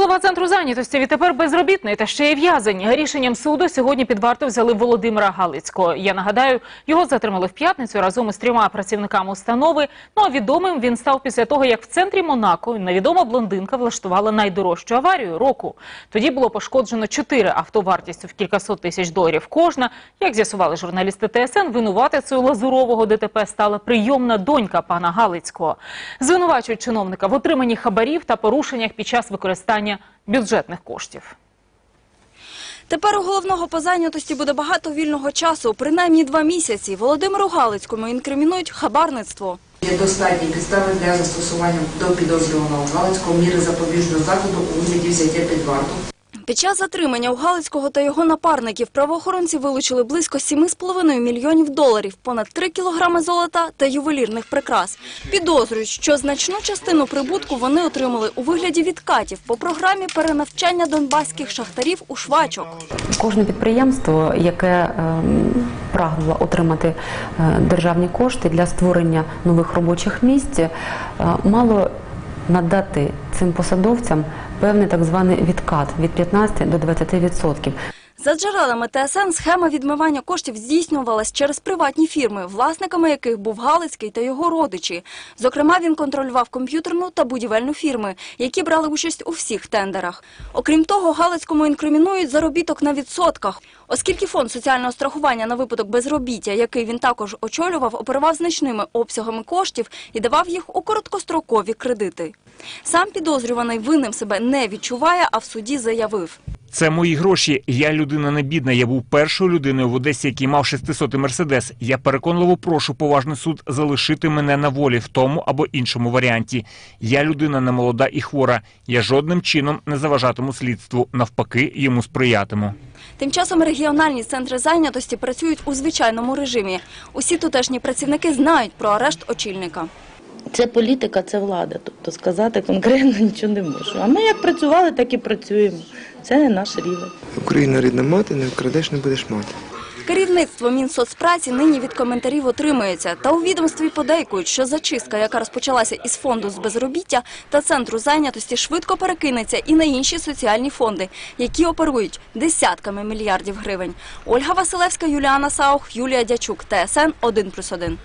Голова центру зайнятості відтепер безробітний та ще й в'язень. Рішенням суду сьогодні під варту взяли Володимира Галицького. Я нагадаю, його затримали в п'ятницю разом із трьома працівниками установи. Ну а відомим він став після того, як в центрі Монако невідома блондинка влаштувала найдорожчу аварію року. Тоді було пошкоджено чотири авто вартістю в кількасот тисяч доларів кожна. Як з'ясували журналісти ТСН, винуватицею лазурового ДТП стала прийомна донька пана Галицького. Звинувачують чиновника в отриманні хабарів та порушеннях під час використання бюджетних коштів. Тепер у головного по зайнятості буде багато вільного часу, принаймні два місяці. Володимиру Галицькому інкримінують хабарництво. Є достатні підстави для застосування до підозрюваного Галицького міри запобіжного заходу у вигляді взяття під варту. Під час затримання у Галицького та його напарників правоохоронці вилучили близько 7,5 мільйонів доларів, понад 3 кілограми золота та ювелірних прикрас. Підозрюють, що значну частину прибутку вони отримали у вигляді відкатів по програмі перенавчання донбаських шахтарів у швачок. Кожне підприємство, яке ем, прагнуло отримати е, державні кошти для створення нових робочих місць, е, мало надати цим посадовцям певний так званий відкат від 15 до 20 відсотків. За джерелами ТСН схема відмивання коштів здійснювалась через приватні фірми, власниками яких був Галицький та його родичі. Зокрема, він контролював комп'ютерну та будівельну фірми, які брали участь у всіх тендерах. Окрім того, Галицькому інкримінують заробіток на відсотках, оскільки фонд соціального страхування на випадок безробіття, який він також очолював, оперував значними обсягами коштів і давав їх у короткострокові кредити. Сам підозрюваний винним себе не відчуває, а в суді заявив. Це мої гроші. Я людина не бідна. Я був першою людиною в Одесі, який мав 600 мерседес. Я переконливо прошу поважний суд залишити мене на волі в тому або іншому варіанті. Я людина не молода і хвора. Я жодним чином не заважатиму слідству. Навпаки, йому сприятиму. Тим часом регіональні центри зайнятості працюють у звичайному режимі. Усі тутешні працівники знають про арешт очільника. Це політика, це влада. Тобто сказати конкретно нічого не можу. А ми як працювали, так і працюємо. Це не наш рівень. Україна рідна мати, не вкрадеш, не будеш мати. Керівництво Мінсоцпраці нині від коментарів отримується. Та у відомстві подейкують, що зачистка, яка розпочалася із фонду з безробіття та центру зайнятості, швидко перекинеться і на інші соціальні фонди, які оперують десятками мільярдів гривень. Ольга Василевська, Юліана Саух, Юлія Дячук, ТСН 1+,1.